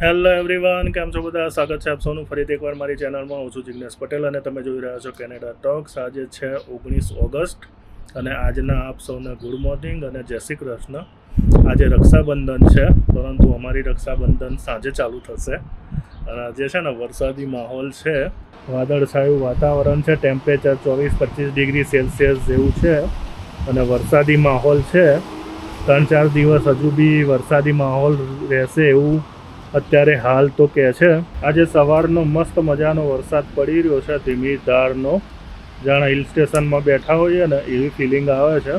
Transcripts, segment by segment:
Hello everyone કેમ છો બધા? સ્વાગત છે આપ સૌનું. ફરીથી એકવાર મારી ચેનલમાં. હું છું જિજ્ઞેશ પટેલ અને તમે જોઈ રહ્યા છો કેનેડા ટોક્સ આજે છે ઓગણીસ ઓગસ્ટ અને આજના આપ સૌને ગુડ મોર્નિંગ અને જય શ્રી કૃષ્ણ. આજે રક્ષાબંધન છે, પરંતુ અમારી રક્ષાબંધન સાંજે ચાલુ થશે. અને આજે છે ને વરસાદી માહોલ છે. વાદળછાયું વાતાવરણ છે ટેમ્પરેચર ચોવીસ પચીસ ડિગ્રી સેલ્સિયસ જેવું છે અને વરસાદી માહોલ છે. ત્રણ ચાર દિવસ હજુ બી વરસાદી માહોલ રહેશે એવું અત્યારે હાલ તો કહે છે, આજે સવારનો મસ્ત મજાનો વરસાદ પડી રહ્યો છે, ધીમી ધારનો. જાણે હિલ સ્ટેશનમાં બેઠા હોઈએ ને એવી ફિલિંગ આવે છે.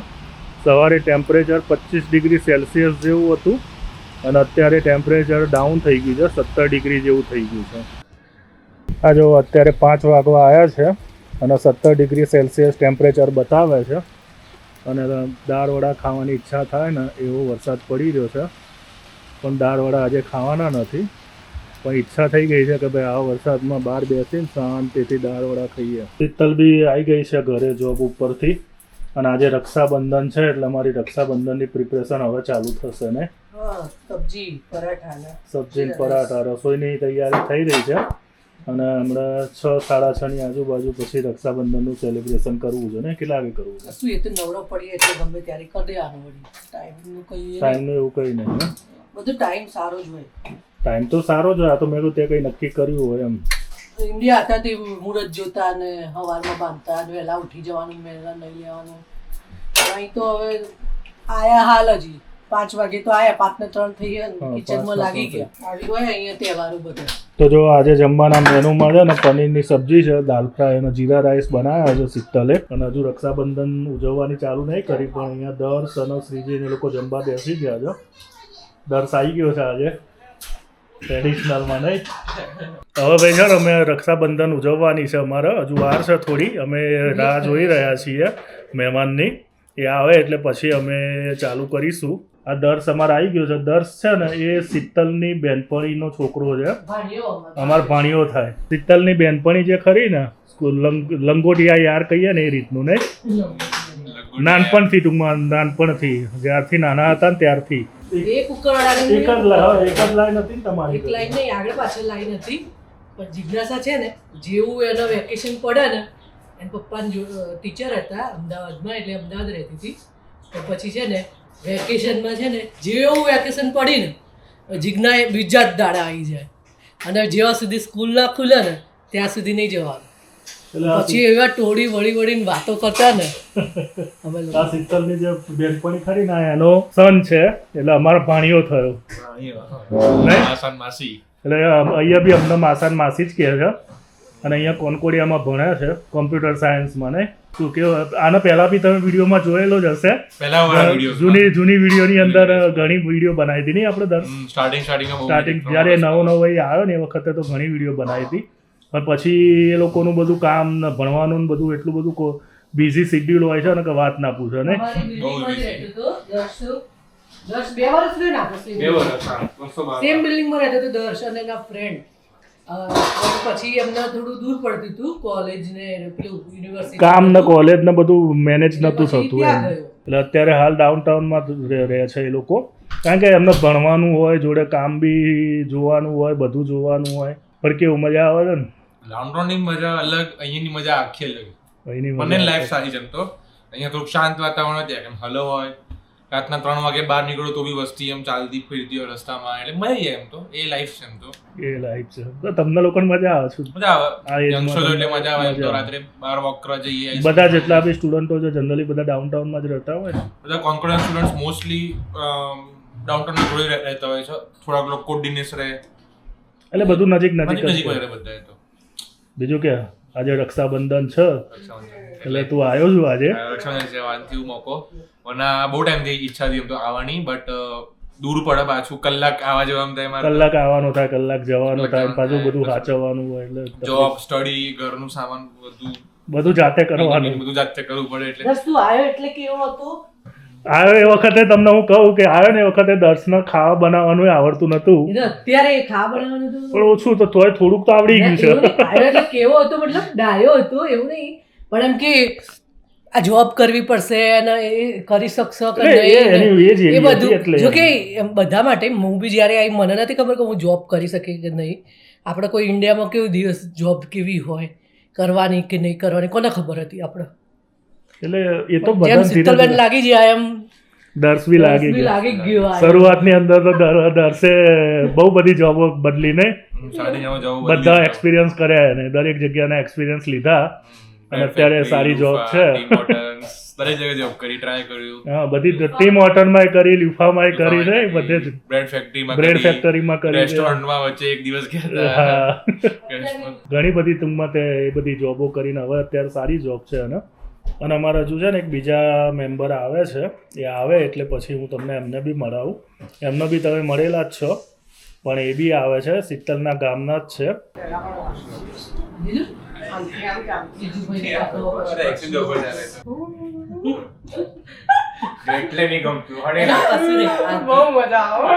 સવારે ટેમ્પરેચર પચીસ ડિગ્રી સેલ્સિયસ જેવું હતું અને અત્યારે ટેમ્પરેચર ડાઉન થઈ ગયું છે, સત્તર ડિગ્રી જેવું થઈ ગયું છે. આ જો અત્યારે પાંચ વાગવા આવ્યા છે અને સત્તર ડિગ્રી સેલ્સિયસ ટેમ્પરેચર બતાવે છે અને દાળ વડા ખાવાની ઈચ્છા થાય ને એવો વરસાદ પડી રહ્યો છે. પણ દાળ વડા આજે ખાવાના નથી. પણ ઈચ્છા થઈ ગઈ છે કે ભાઈ આ વરસાદમાં બહાર બેસીને શાંતિથી દાળ વડા ખાઈએ. શીતલ બી આવી ગઈ છે ઘરે જોબ ઉપરથી. અને આજે રક્ષાબંધન છે એટલે અમારી રક્ષાબંધનની પ્રિપરેશન હવે ચાલુ થશે ને? સબ્જી પરાઠા સબ્જી પરાઠા રસોઈની તૈયારી થઈ રહી છે. અને હમણાં છ સાડા છ ની આજુબાજુ પછી રક્ષાબંધનનું સેલિબ્રેશન કરવું છે ને? કેટલા વાગે કરવું છે? શું એ તો નવરો પડીએ એટલે ગમે ત્યારે કરી દેવાનું ટાઈમનું નહીં. ટાઈમનું એવું કંઈ નહીં? બધું ટાઈમ સારો જ હોય. ટાઈમ તો સારો જ હોય આ તો મેં તે કંઈ નક્કી કર્યું હોય એમ. ઇન્ડિયા હતા તે મુહૂર્ત જોતા ને સવારમાં બાંધતા ને વહેલા ઉઠી જવાનું વહેલા નહીં લેવાનું અહીં તો હવે આયા હાલ હજી પાંચ વાગે તો આયા પાંચ ને ત્રણ થઈ ગયા કિચનમાં લાગી ગયા. આવી હોય અહીંયા તહેવારો બધા. તો જો આજે જમવાના મેનુમાં છે ને પનીરની સબ્જી છે દાલ ફ્રાય અને જીરા રાઈસ બનાવ્યા છે શીતલે. અને હજુ રક્ષાબંધન ઉજવવાની ચાલુ નહીં કરી પણ અહીંયા દર અને શ્રીજીને લોકો જમવા બેસી ગયા છે. દર્શ આવી ગયો છે આજે. ટ્રેડિશનલમાં નહીં. હવે ભાઈ સર અમે રક્ષાબંધન ઉજવવાની છે અમારે. હજુ વાર છે થોડી. અમે રાહ જોઈ રહ્યા છીએ મહેમાનની. એ આવે એટલે પછી અમે ચાલુ કરીશું. આ દર્શ અમારે આવી ગયો છે. દર્શ છે ને એ શીતલની બેનપણીનો છોકરો છે. અમારે. ભાણીઓ થાય. શીતલની બેનપણી જે ખરી ને લંગોટિયા યાર કહીએ ને એ રીતનું ને નાનપણથી ટૂંકમાં નાનપણથી. જ્યારથી નાના હતા ને ત્યારથી. એક ઉકળવાળાની એક જ લાઈ એક જ લાઈન હતી એક લાઈન નહીં આગળ પાછળ લાઈન હતી. પણ જિજ્ઞાસા છે ને જેવું એનો વેકેશન પડે ને એના પપ્પા ટીચર હતા અમદાવાદમાં એટલે અમદાવાદ રહેતી હતી. તો પછી છે ને વેકેશનમાં છે ને જેવું વેકેશન પડી ને જિજ્ઞા એ બીજા જ દાડા આવી જાય. અને જેવા સુધી સ્કૂલ ના ખુલે ને ત્યાં સુધી નહીં જવાનું. પછી એવા ટોળી વળી વળીને વાતો કરતા ને. અમે આ શીતલની જે બેનપણી ખરી ને એનો સન છે એટલે અમારો ભાણિયો થયો. માસાન માસી. એટલે અહીંયા બી અમને માસાન માસી જ કહે છે. અને અહીંયા કોનકોડિયામાં ભણ્યા છે કોમ્પ્યુટર સાયન્સમાં ને શું કેવું આના પહેલા બી તમે વિડીયોમાં જોયેલો જ હશે. પહેલા વાળા વીડિયો જૂની જૂની વિડીયોની અંદર ઘણી વીડિયો બનાવી હતી નહીં આપણે દર? સ્ટાર્ટિંગ સ્ટાર્ટિંગ સ્ટાર્ટિંગ જ્યારે નવો નવો એ આવ્યો ને એ વખતે તો ઘણી વીડિયો બનાવી હતી. પણ પછી એ લોકોનું બધું કામ ને ભણવાનું ને બધું એટલું બધું બિઝી શિડ્યુલ હોય છે ને કે વાત ના પૂછો ને અમારી બહુ બિલ્ડિંગમાં જ busy. રહેતો હતો દર્શ. દર્શ બે વર્ષ રહ્યો ને આપણે બે વર્ષ હા, બસો બાર. સેમ બિલ્ડિંગમાં રહેતો હતો દર્શ અને એના ફ્રેન્ડ પછી એમને થોડું દૂર પડતું હતું કોલેજ ને યુનિવર્સિટી કામ ને કોલેજ ને બધું મેનેજ નહોતું થતું એમ. એટલે અત્યારે હાલ ડાઉનટાઉનમાં જ રહે છે એ લોકો. કારણ કે એમને ભણવાનું હોય જોડે કામ બી જોવાનું હોય બધું જોવાનું હોય. પણ કેવું મજા આવે છે ને? Downtown ની મજા અલગ અહીંની મજા આખી અલગ. મને લાઈફ સારી છે એમ તો અહીંયા થોડુંક શાંત વાતાવરણ હોય એમ હલો હોય. રાતના ત્રણ વાગે બહાર નીકળો તો બી વસ્તી એમ ચાલતી ફરતી હોય રસ્તામાં એટલે મજા આવી એમ તો. એ લાઈફ છે એમ તો. એ લાઈફ છે. તો તમને લોકોને મજા આવે છે? મજા આવે. age એટલે મજા આવે તો. રાત્રે બહાર વોક કરવા જઈએ બધા જેટલા બી સ્ટુડન્ટો છે જનરલી બધા ડાઉનટાઉનમાં જ રહેતા હોય બધા કોન્ફિડન્સ સ્ટુડન્ટ્સ મોસ્ટલી ડાઉનટાઉન જોડે રહેતા હોય છે. થોડાક લોકો કોડિનેસ રહે. એટલે બધું નજીક નજીક નજીક બધા એ તો. બીજું કે આજે રક્ષાબંધન છે એટલે તું આવ્યો છું આજે? રક્ષાબંધન થયું મોકો. મને બહુ ટાઈમથી ઈચ્છા હતી તો આવવાની બટ દૂર પડે પાછું કલાક આવા જવામાં થાય કલાક આવવાનો થાય કલાક જવાનો થાય પાછું બધું. સાચવવાનું હોય એટલે જોબ સ્ટડી ઘરનું સામાન બધું બધું જાતે કરવાનું. બધું જાતે કરવું પડે એટલે. તું આવ્યો એટલે કેવું હતો? આવ્યો એ વખતે તમને હું કહું કે આવ્યો ને એ વખતે દર્શન ખાવા બનાવવાનું આવડતું નતું. અત્યારે ખાવા બનાવવાનું પણ ઓછું તો તોય થોડુંક તો આવડી ગયું છે. કેવો હતો? મતલબ ડાયો હતો એવું નહીં. પણ એમ કે આ જોબ કરવી પડશે અને એ કરી શકશો કે એ- નહીં એ એટલે બધું જો કે એમ બધા માટે હું બી જ્યારે આવી મને નથી ખબર કે હું જોબ કરી શકે કે નહીં. આપણે કોઈ ઇન્ડિયામાં કેવું દિવસ જોબ કેવી હોય કરવાની કે નહીં કરવાની કોને ખબર હતી આપણે? એટલે એ તો બધા શીતલબેન લાગી જાય એમ. દર્શ બી લાગી ગયો. શરૂઆતની અંદર તો દર- દર્શે બહુ બધી જોબો બદલીને બધા એક્સપિરિયન્સ કર્યા એને. દરેક જગ્યાના એક્સપિરિયન્સ લીધા. અને અત્યારે સારી જોબ છે. દરેક જગ્યાએ જોબ કરી ટ્રાય કર્યું. હા બધી ટીમ હોટલમાં કરી લ્યુફામાં કરી છે બધે જ. બ્રેડ ફેક્ટરીમાં બ્રેડ ફેક્ટરીમાં કરી. રેસ્ટોરન્ટમાં વચ્ચે એક દિવસ ગયા હા. ઘણી બધી ટૂંકમાં તે એ બધી જોબો કરીને હવે અત્યારે સારી જોબ છે અને અને અમારા હજુ છે ને એક બીજા મેમ્બર આવે છે એ આવે એટલે પછી હું તમને એમને બી મળાવું એમને બી તમે મળેલા જ છો પણ એ બી આવે છે શીતલના ગામના જ છે? એટલે નહીં ગમતું હડે કશું નહીં. આ બહુ મજા આવે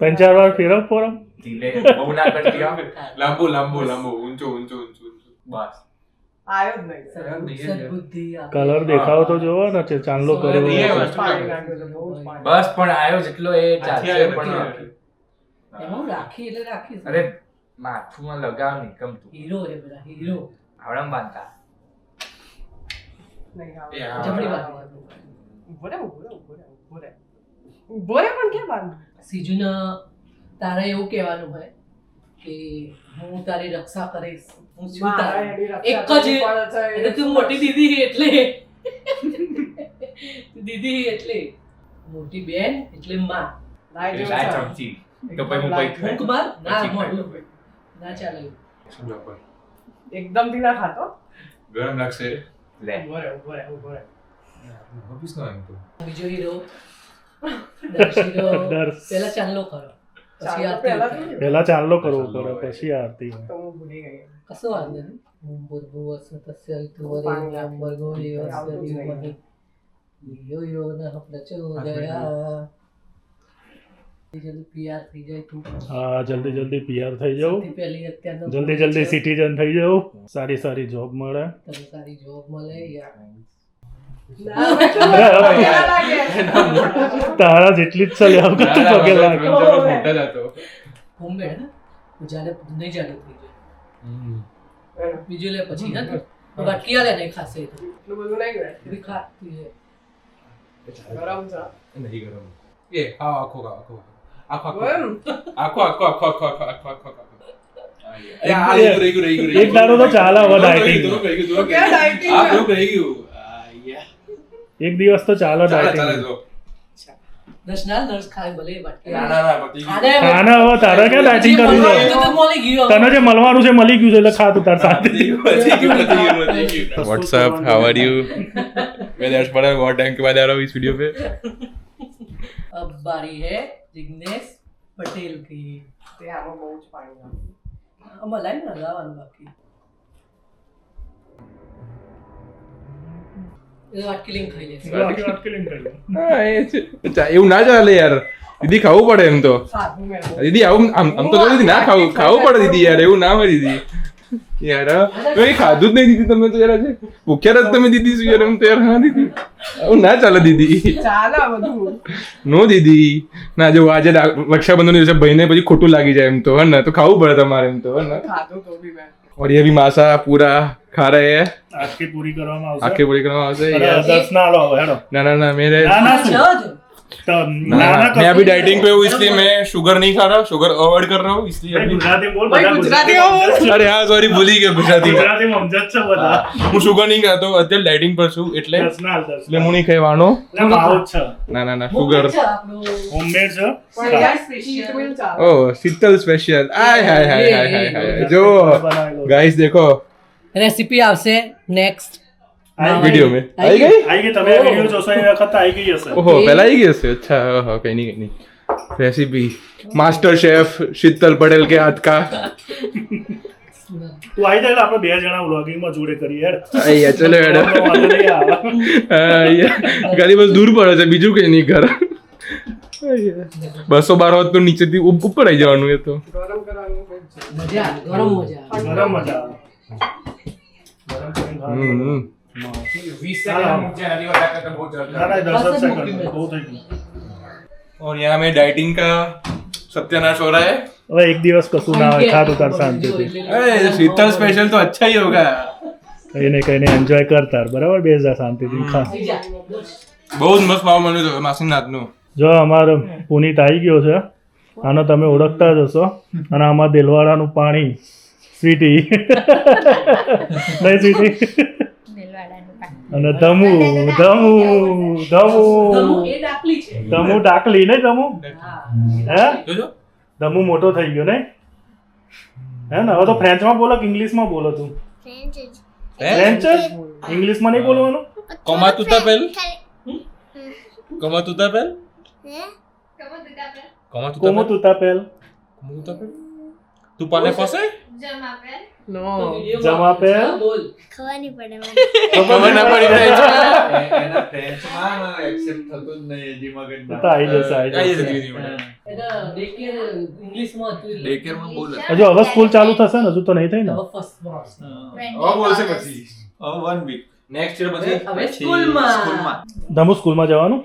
ત્રણ ચાર વાર ફેરવ ફોરમ બહુ ના કરતી લાંબુ લાંબુ લાંબુ ઊંચું ઊંચું બસ. કલર દેખાવ તો જોવો ને છે ચાંદલો કર્યો બસ પણ આયો જેટલો એ ચાલશે પણ રાખી એટલે રાખી અરે માથુંમાં લગાવ નહીં ગમતું હીરો રે બધા હીરો આવડામ બાંધતા. જમણી બાજુ. ઊભો રે ઊભો રે પણ ક્યાં બાંધ સીજુના તારે એવું કહેવાનું હોય કે હું તારી રક્ષા કરીશ હું શું એક જ એટલે તું મોટી દીદી એટલે. દીદી એટલે. મોટી બેન એટલે માં. એકદમ ઢીલા ખાતો? ગરમ પેલા ચાલો કરો. પછી પહેલા ચાંદલો કરવો પડે પછી આરતી કશો વાંધો નહીં. ભૂર્ભુવસ્સ તસ્ય ઋતુવરેણ્યમ ભર્ગો દેવસ્ય ધીમહિ યો યો નઃ પ્રચોદયા હા જલ્દી જલ્દી પીઆર થઈ જાવ જલ્દી જલ્દી સિટીઝન થઈ જાવ સારી સારી જોબ મળે. સારી જોબ મળે તારા જેટલી જ ચાલે આવું ના, કરતું પગે લાગે. મોટા જ હતો. હોમમેડ ને? તું નહીં જાણે થઈ જાય બીજું લે પછી ના? તું વાટકી આલે નહીં ખાસે એટલું બધું નહીં ગયું. બી ખા તું એ. ગરમ છે. નહીં ગરમ. એ ખાઓ આખો ખાઓ આખો આખો આખો? આખો આખો આખો આખો આખો આખો આખો આખો. એક- આ દાડો તો ચાલે હવે રહી ગયું, તો રહી ગયું. એક દિવસ તો ચાલો ડાયટિંગ ખાના હો તારે ક્યાં ડાયટિંગ તને જે મળવાનું છે મળી ગયું છે એટલે ખા તું તાર સાથે. વોટ્સઅપ હાઉ પટેલ की આમાં બહુ જ પાણી નાખ્યું લાઈન હલાવવાનું બાકી. એવું ના ચાલે યાર દીદી ખાવું પડે એમ તો સાદું મેં બહુ. દીદી આવું આમ આમ તો જો દીદી ના ખાવું ખાવું પડે દીદી યાર એવું ના હોય દીદી યાર હા. મેં ખાધું જ નહીં દીદી તમે તો યાર આજે ભૂખ્યા જ તમે દીદી શું યાર એમ તો યાર હા દીદી આવું ના ચાલે દીદી ચાલે આ બધું નો દીદી ના જો આજે રા- રક્ષાબંધન દિવસે ભાઈને પછી ખોટું લાગી જાય એમ તો હે ને તો ખાવું પડે તમારે એમ તો હે ને ખાધું તો બી મેં और ये भी मासा पूरा ખરે આખી પૂરી કરવામાં આવશે આખી પૂરી કરવામાં આવશે દસ ના લો હેડો ના ના ના મેરે ના ના मैं હું શુગર નહીં ખાતો અત્યારે ડાયટિંગ પર છું એટલે એટલે હું ના ના ના શુગર હોમમેડ શીતલ સ્પેશિયલ આય હાય હાય હાય હાય જો ગાઈસ દેખો રેસીપી આવશે નેક્સ્ટ. વિડિયો મે. આવી ગઈ? આવી ગઈ તમે વિડિયો જોશો એ વખત આવી ગઈ હશે. ઓહો પહેલા આવી ગઈ હશે? અચ્છા ઓહો કઈ નહીં કઈ નહીં. Recipe. Master chef Sheetal Patel કે હાથ કા તું આવી જાય આપણે બે જણા વ્લોગિંગમાં જોડે કરીએ અહીંયા ચલો હેડ. ગરીબ દૂર પડે છે બીજું કઈ નહીં ઘર. બસો બાર હોત તો નીચેથી ઉપર આવી જવાનું એ તો. ગરમ ગરમ મજા ગરમ મજા और यहाँ में डाइटिंग का सत्यानाश हो रहा है હવે એક દિવસ કશું ના હોય ખાતું તાર શાંતિથી अरे शीतल स्पेशल तो अच्छा ही होगा કઈ ને કઈ ને એન્જોય કર તાર બરાબર બે જા શાંતિથી ખા થઈ જા. બહુ જ મસ્ત માવો મળ્યો હતો માસીનાથનું જો અમારો પુનીત આવી ગયો છે આનો તમે ઓળખતા જ હશો અને આમાં દેલવાડાનું પાણી સ્વીટી. નહીં સ્વીટી. અને ધમુ ધમુ ધમુ. ધમુ એ ડાકલી ને ધમુ હે? ધમુ મોટો થઈ ગયો નહીં? હે ને? હવે તો ફ્રેન્ચમાં બોલો કે ઇંગ્લિશમાં બોલો તું. ફ્રેન્ચ ઇંગ્લિશમાં નહીં બોલવાનું? કોમા તું પેલ કોમા તું પેલ કોમા તું પેલ તપેલ તું કોમા તું પાલે પાસે નો. જમા પે? બોલ. પડે ખબર ના પડી એના ફ્રેન્ચમાં એક્સેપ્ટ થતું જ નહીં હજી મગજ તો આવી જશે આવી જશે. હવે સ્કૂલ ચાલુ થશે ને? હજુ તો નહીં થઈ ને? હવે બોલશે પછી. વન વીક નેક્સ્ટ યર પછી? હવે સ્કૂલમાં ધમુ સ્કૂલમાં જવાનું?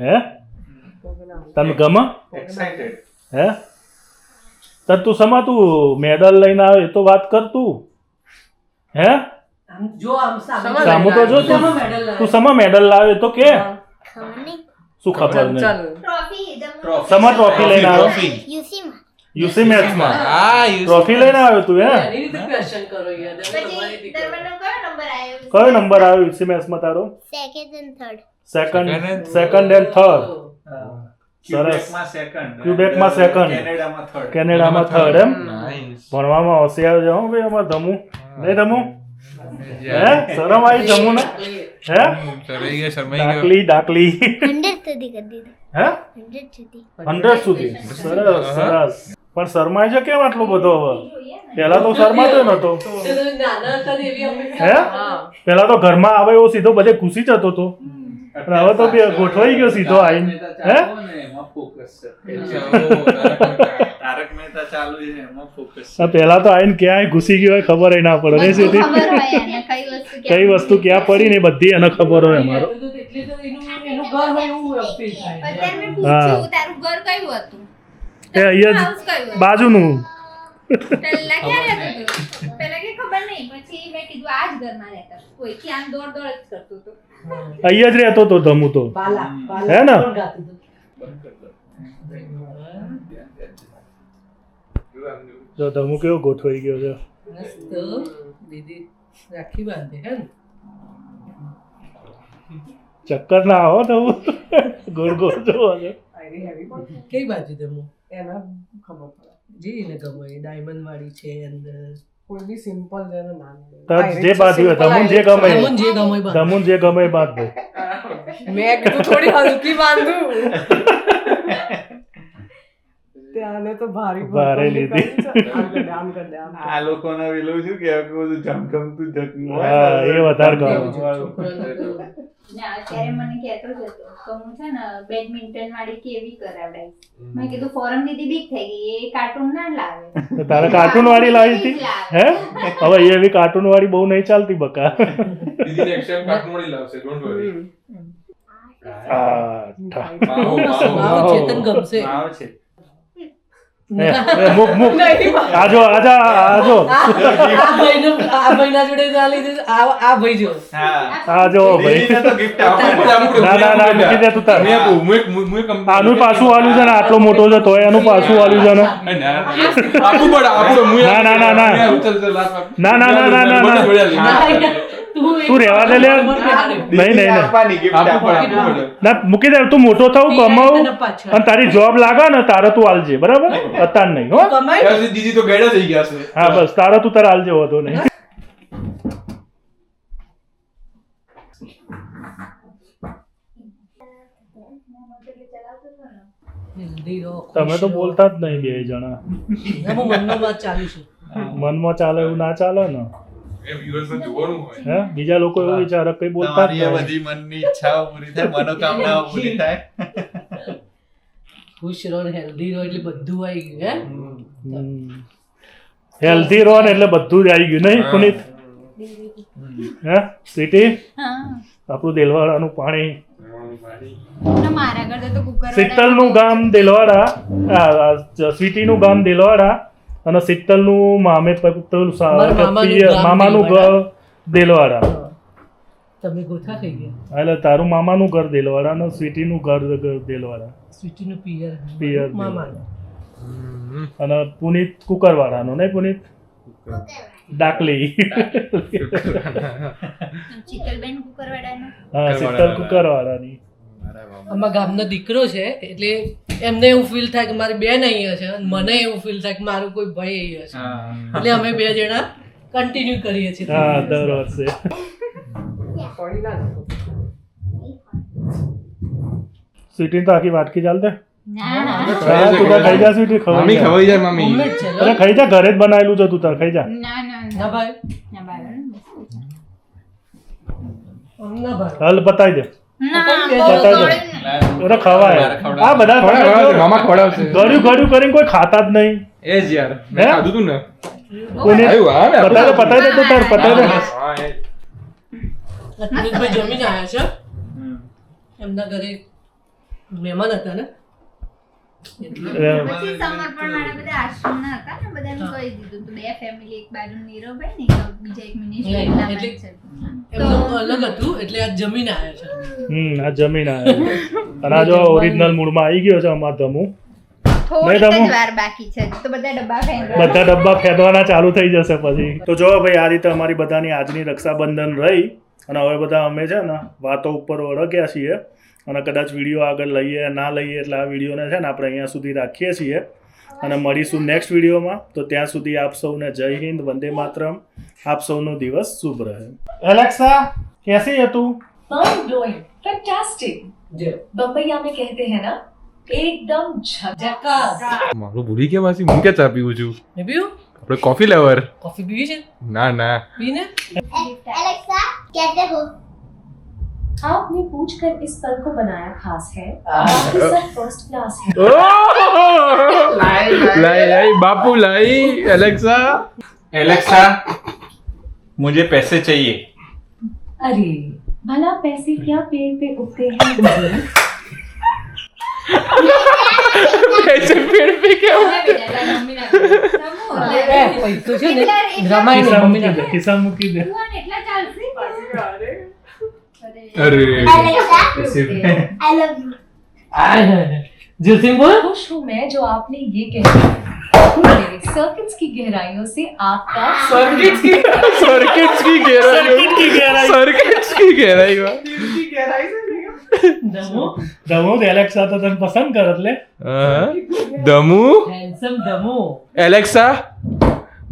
હે? તમે ગમે? એક્સાઇટેડ હે? તને તું સમા તું મેડલ લઈને આવે એ તો વાત કર તું. હે? આમ જો આમ સામે સામું તો જો તું. તું સમા મેડલ લાવે તો કે. શું ખબર નહીં. સમા ટ્રોફી લઈને આવ્યો યુસી મેચમાં હા ટ્રોફી લઈને આવ્યો તું હે. કયો નંબર આવ્યો? યુસી મેચમાં તારો? Second and third second second and third સરસ. ક્યુબેકમાં સેકન્ડ કેનેડામાં થર્ડ એમ? ભણવામાં હોશિયાર છે હો ભાઈ અમાર ધમુ. નહીં ધમુ? હે? શરમ આવી ધમુ ને? હે? શરમાઈ ગયો શરમાઈ ગયો. ડાકલી ડાકલી. હંડ્રેડ સુધી કરી દીધું. હે? હંડ્રેડ સુધી. હંડ્રેડ સુધી. સરસ સરસ. પણ શરમાય છે કેમ આટલો બધો હવે? પેલા તો શરમાતો નતો. તો તમે નાના હતા ને એવી હે? અપેક્ષા તો ઘરમાં આવે એવો સીધો બધે ઘૂસી જતો હતો હવે તો બે ગોઠવાઈ ગયો સીધો આવીને હે? એમાં ફોકસ છે. ચાલો, તારક મહેતા. ચાલુ. છે એમાં ફોકસ આ પહેલા તો આવીને ક્યાંય ઘૂસી ગયો હોય ખબર ના પડે. નહીં સીધી કઈ વસ્તુ ક્યાં પડી ને બધી એને ખબર હોય અમારો. તો એટલે તો એનું એનું ઘર હોય એવું feel થાય અત્યારે મેં હા. તારું ઘર કયું એ અહીંયા? બાજુનું. ખબર નહીં પછી મેં કીધું આ જ ઘરમાં રહેતા. કોઈ ક્યાં દોડ દોડ જ કરતો હતો. અહીંયા જ રહેતો હતો ધમુ તો. હે ને? પણ. જો ધમુ કેવો ગોઠવાઈ ગયો છે. મસ્ત દીદી રાખી બાંધે હે ને? ચક્કર ના આવો ધમુ. ગોળ ગોળ જોવો છો. કઈ બાજુ તમે એના ખબર પડે. જી ને ગમે. એ ડાયમંડ વાળી છે અંદર. કોઈ બી સિમ્પલ જેને નામ જે બાદ હોય ધમુન જે ગમે. એ. જે ગમે બાદ ધમુન જે ગમે બાંધ મેં કીધું થોડી હલકી બાંધું. ત્યાંને તો ભારી ભારે લીધી. આ લોકોને પેલું શું કે બધું ઝમઝમતું જતું હા, એ વધારે ગમે. ના અત્યારે મને કહેતો જ હતો તો હું છે ને બેડમિન્ટન વાળી કેવી કરાવડાવીશ મેં કીધું ફોરમ દીદી બીક થઈ ગઈ એ કાર્ટૂન ના લાવે. તારે કાર્ટૂન વાળી લાવી હતી? હે? હવે એ એવી કાર્ટૂન વાળી બહુ નહીં ચાલતી બકા. દીદી વાળી લાવશે. આ, ઠા. માવો, છે તને ગમશે. છે. મૂક મૂક. આજો આજા આજો આ ભાઈનો આ ભાઈના જોડે ચાલી જશે. આ આ ભાઈ જો. હા. આજો ભાઈ. ના ના ના મૂકી દે તું તાર. આનું પાછું આલું છે ને આટલો મોટો છે તોય આનું પાછું આલું છે ને. ના, ના, ના, ના, ના. ના, ના, ના, ના. તું રહેવા દે લે. નહીં નહીં. ના મૂકી દે તું મોટો થવું કમાવું અને તારી જોબ લાગે ને તારે તું આલજે બરાબર? અત્યાર નહીં. હો. દીદી તો ગયડા થઈ ગયા છે. હા બસ તારે તું તારે આલજે હોતો નહીં. તમે તો બોલતા જ નહીં બે જણા. ના, હું મનમાં વાત ચાલુ છું. મનમાં ચાલે એવું ના ચાલે ને. એ viewers ને જોવાનું હોય. હે? બીજા લોકો એવું વિચારે કઈ બોલતા જ બધી મનની ઈચ્છાઓ પૂરી થાય મનોકામનાઓ પૂરી થાય. ખુશ રહો ને હેલ્ધી રહો એટલે બધું આવી ગયું હે? હેલ્ધી રહો ને એટલે બધું જ આવી ગયું નહીં પુનિત? હે સ્વીટી? આપણું દેલવાડાનું પાણી. ના, મારા કરતા તો કુકર શીતલનું ગામ દેલવાડા સ્વીટીનું ગામ દેલવાડા. અને શીતલનું મામે પેલું મામાનું પિયર- મામાનું ઘર દેલવાડા. તમે ગોથા થઈ ગયા? એટલે તારું મામાનું ઘર દેલવાડા અને સ્વીટીનું ઘર ઘર દેલવાડા. સ્વીટીનું પિયર પિયર મામાનું. અને પુનિત કુકરવાડાનો નહીં પુનિત? ડાકલી. કુકરવાડાનો હા શીતલ કુકરવાડાની આમાં ગામનો દીકરો છે એટલે એમને એવું ફીલ થાય કે મારી બેન અહીંયા છે અને મને એવું ફીલ થાય કે મારું કોઈ ભાઈ અહીંયા છે. એટલે અમે બે જણા કન્ટિન્યુ કરીએ છીએ. હા દર વર્ષે. સ્વીટી તો આખી વાટકી ચાલતે? ખાઈ જા સ્વીટી ખવાઈ ખવાઈ જાય મામી અરે ખાઈ જા ઘરે જ બનાવેલું છે તું તાર ખાઈ જા. ના ના ના ભાઈ. ના ભાઈ. હાલ બતાવી દે. આ બધા. મામા ખવડાવશે. કરીને કોઈ ખાતા જ નહીં. એ જ યાર. મેં? ખાધું તું ને. કોને તું તાર એ. પુનિતભાઈ જમીને આવ્યા છે? એમના ઘરે મહેમાન હતા ને? પછી સમર્પણ વાળા બધા આશ્રમના હતા ને બધાને કહી દીધું તો બે ફેમિલી એક બાજુ નીરવભાઈ ને એક બીજા એક મિનિસ્ટર એટલે- એટલા એટલે- છે. એમનું અલગ હતું એટલે આજ જમીને આવ્યા છે. હમ આ જમીન આવે અને આ જો ઓરિજિનલ મૂળમાં આવી ગયો છે અમાર ધમુ. બધા ડબ્બા ફેંક ફેંદવાના ચાલુ થઈ જશે પછી. તો જો ભાઈ આ રીતે અમારી બધાની આજની રક્ષાબંધન રહી. અને હવે બધા અમે છે ને વાતો ઉપર વળગ્યા છીએ. અને કદાચ વીડિયો આગળ લઈએ ના લઈએ એટલે આ વિડીયોને છે ને આપણે અહીંયા સુધી રાખીએ છીએ. અને મળીશું નેક્સ્ટ વિડીયોમાં. તો ત્યાં સુધી આપ સૌને જય હિન્દ વંદે માતરમ. આપ સૌનો દિવસ શુભ રહે. એલેક્સા કેસી હતું તું? માઇન્ડ બ્લોઇંગ ફેન્ટાસ્ટિક જો. બમ્બૈયા મે કહેતે હે ના એકદમ ઝકાસ મારું ભૂલી કે માસી હું કે ચા પીવું છું? મે પીવું આપણે કોફી લેવર કોફી પીવી છે? ના ના. પીને? એલેક્સા કેતે હો आपने पूछकर इस पल को बनाया खास है? फ़र्स्ट क्लास है। बापू लाई एलेक्सा एलेक्सा मुझे पैसे चाहिए। अरे भला पैसे क्या पेड़ पे उगते हैं? पैसे पेड़ पे क्या उगते हैं? अरे। आई लव खुश हूँ मैं जो आपने ये कह सर्किट्स की गहराइयों से आपका सर्किट्स की सर्किट्स की गहराई सर्किट्स की गहराई दमू। दमू एलेक्सा तो तन पसंद करतले हाँ। दमू? हैंडसम दमू। एलेक्सा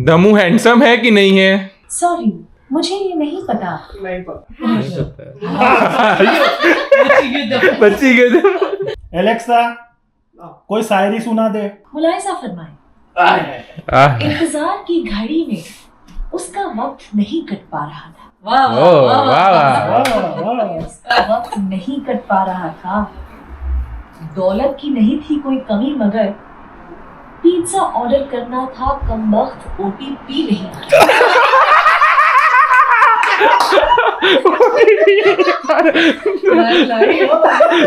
दमू हैंडसम है कि नहीं है? सॉरी मुझे ये नहीं पता। हाँ। बच्ची के एलेक्सा कोई शायरी सुना दे। मुलायजा फरमाए इंतज़ार की घड़ी में उसका वक्त नहीं कट पा रहा था। वक्त नहीं कट पा रहा था। दौलत की नहीं थी कोई कमी मगर पिज्जा ऑर्डर करना था कम वक्त ओटी पी नहीं।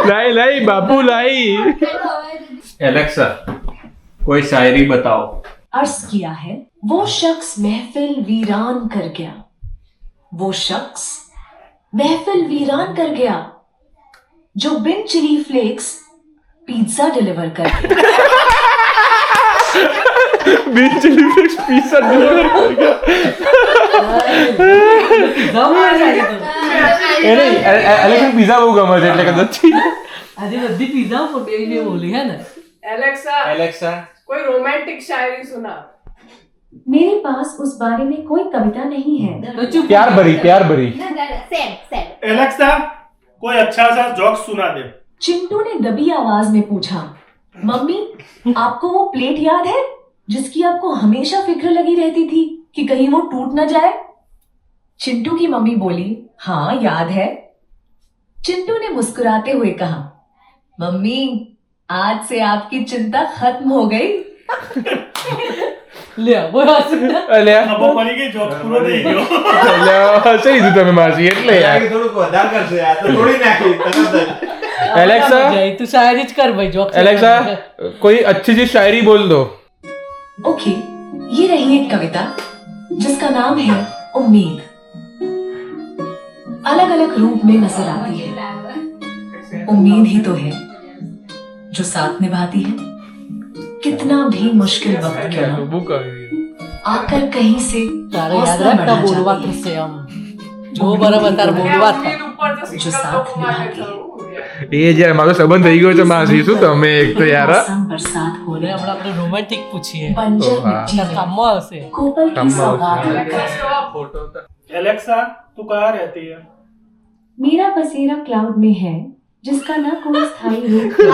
लाई लाई बापू लाई। एलेक्सा कोई शायरी बताओ। अर्ज़ किया है वो शख्स महफिल वीरान कर गया। वो शख्स महफिल वीरान कर गया जो बिन चिली फ्लेक्स पिज्जा डिलीवर कर गया बीच चिली फ्लेक्स पिज्जा डिलीवर कर गया દમો આ સારી તો. એને એલેક્સા પિઝા બહુ ગમે છે એટલે કદાચ આજે બધી પીઝા ફોટો બોલી હે ને एलेक्सा एलेक्सा कोई रोमांटिक शायरी सुना मेरे पास उस बारे में कोई कविता नहीं है તો ચૂપ प्यार भरी प्यार भरी સેડ સેડ एलेक्सा कोई अच्छा सा जोक सुना दे चिंटू ने दबी आवाज में पूछा मम्मी आपको वो प्लेट याद है जिसकी आपको हमेशा फ़िक्र लगी रहती थी कि कहीं वो टूट ना जाए? चिंटू की मम्मी बोली हाँ याद है। चिंटू ने मुस्कुराते हुए कहा मम्मी आज से आपकी चिंता खत्म हो गई। शायरी कोई अच्छी चीज़ शायरी बोल दो। ओके ये रही एक कविता जिसका नाम है उम्मीद। अलग अलग रूप में नज़र आती है। उम्मीद ही तो है जो साथ निभाती है। कितना भी मुश्किल वक्त क्यों आकर कहीं से बोलवा बराबर बोलवा जो साथ निभाती है। એ જ્યારે મારો સંબંધ થઈ ગયો છે માસી શું તમે એક તો યાર હા? मौसम बरसात हो અને रही હમણાં આપણે રોમેન્ટિક પૂછીએ बंजर ओ हाँ। मिट्टी તારા में કામમાં આવશે कोपल की कम सौगात आवश्यक बनकर एलेक्सा तू कहाँ रहती है मेरा बसेरा क्लाउड में है जिसका ना कोई स्थायी रूप है।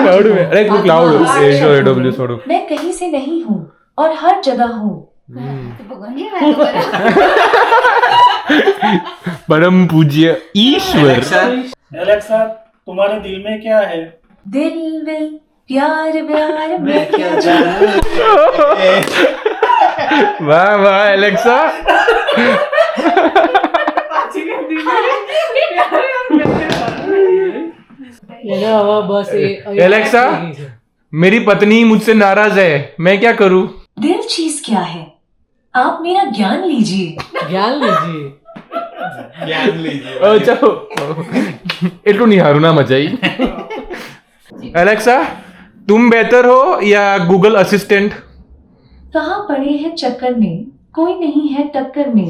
ક્લાઉડ में અરે તું ક્લાઉડ એ જો એડબ્લ્યુ થોડું मैं कहीं से नहीं हूँ और हर जगह हूँ તો ભગવાનની વાતો કરો परम पूज्य ईश्वर एलेक्सा तुम्हारे दिल में क्या है? दिल में प्यार प्यार मैं क्या वाह वाह एलेक्सा एलेक्सा मेरी पत्नी मुझसे नाराज़ है। मैं क्या करूँ? दिल चीज़ क्या है? आप मेरा ज्ञान लीजिए। ज्ञान लीजिए। ज्ञान लीजिए એટલું નહીં હારું ના મજા આવી એલેક્સા तुम बेहतर हो या गूगल असिस्टेंट कहाँ पड़े हैं चक्कर में कोई नहीं है टक्कर में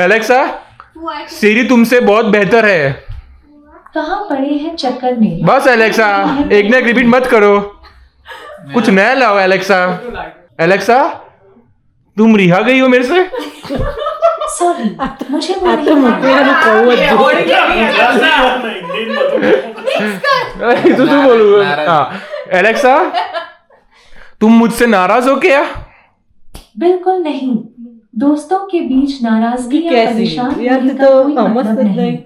एलेक्सा सीरी तुमसे बहुत बेहतर है कहाँ पड़े हैं चक्कर में बस एलेक्सा एक ना एक रिपीट मत करो कुछ नया लाओ एलेक्सा एलेक्सा तुम रिहा गई हो मेरे से एलेक्सा तुम मुझसे नाराज़ हो क्या बिल्कुल नहीं दोस्तों के बीच नाराज़गी या परेशान होने का कोई मतलब नहीं